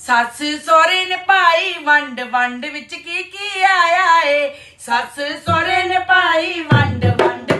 ਸੱਸ ਸੋਹਰੇ ਨੇ ਪਾਈ ਵੰਡ ਵੰਡ ਵਿੱਚ ਕੀ ਕੀ ਆਇਆ ਏ? ਸੱਸ ਸੋਹਰੇ ਨੇ ਪਾਈ ਵੰਡ ਵੰਡ